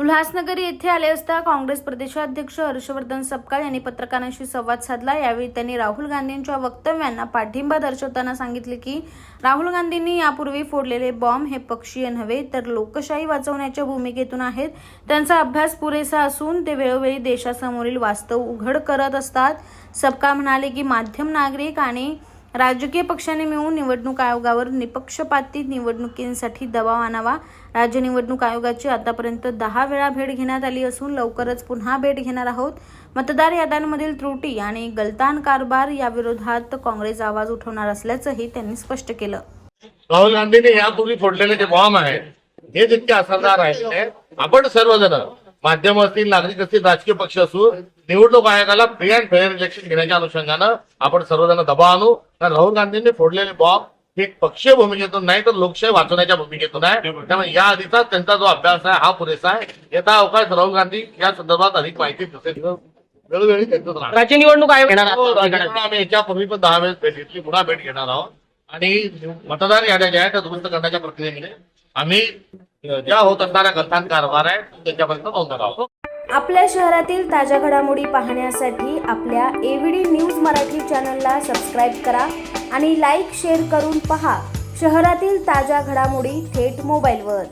उल्हासनगर येथे आले असता काँग्रेस प्रदेशाध्यक्ष हर्षवर्धन सपकाळ यांनी पत्रकारांशी संवाद साधला. यावेळी त्यांनी राहुल गांधींच्या वक्तव्यांना पाठिंबा दर्शवताना सांगितले की राहुल गांधींनी यापूर्वी फोडलेले बॉम्ब हे पक्षीय नव्हे तर लोकशाही वाचवण्याच्या भूमिकेतून आहेत. त्यांचा अभ्यास पुरेसा असून ते वेळोवेळी देशासमोरील वास्तव उघड करत असतात. सपकाळ म्हणाले की माध्यम नागरिक आणि राजकीय पक्षाने मिळून निवडणूक आयोगावर निपक्षपाती निवडणुकींसाठी दबाव आणावा. राज्य निवडणूक आयोगाची आतापर्यंत दहा वेळा भेट घेण्यात आली असून लवकरच पुन्हा भेट घेणार आहोत. मतदार याद्यांमधील त्रुटी आणि गलतान कारभार याविरोधात काँग्रेस आवाज उठवणार असल्याचंही त्यांनी स्पष्ट केलं. राहुल गांधीने यापूर्वी फोडलेले जे बॉम्ब आहे हे जितके असरदार आहेत आपण सर्वजण माध्यम असतील नागरिक असतील राजकीय पक्ष असू निवडणूक आयोगाला फ्री अँड फेअर इलेक्शन घेण्याच्या अनुषंगानं आपण सर्वजण दबाव आणू. कारण राहुल गांधींनी फोडलेले बॉम्ब हे पक्षीय भूमिकेतून नाही तर लोकशाही वाचवण्याच्या भूमिकेतून आहे. त्यामुळे या आधीचा त्यांचा जो अभ्यास आहे हा पुरेसा आहे. येत्या अवकाश राहुल गांधी या संदर्भात अधिक माहिती देतील वेळोवेळी त्यांचं राहणार. राज्य निवडणूक आयोग घेणार हो, आहात. राजकारणात आम्ही याच्यापूर्वी पण दहा वेळेस भेट घेतली. पुन्हा भेट घेणार आहोत. आणि मतदार याद्या ज्या आहेत त्या दुरुस्त करण्याच्या प्रक्रियेमध्ये आम्ही ज्या होत असणाऱ्या घटना कारभार आहे त्यांच्यापर्यंत पोहोचणार आहोत. आपल्या शहरातील ताज्या घडामोडी पाहण्यासाठी आपल्या एव्हीडी न्यूज मराठी चॅनलला सबस्क्राईब करा आणि लाईक शेअर करून पहा शहरातील ताज्या घडामोडी थेट मोबाईलवर.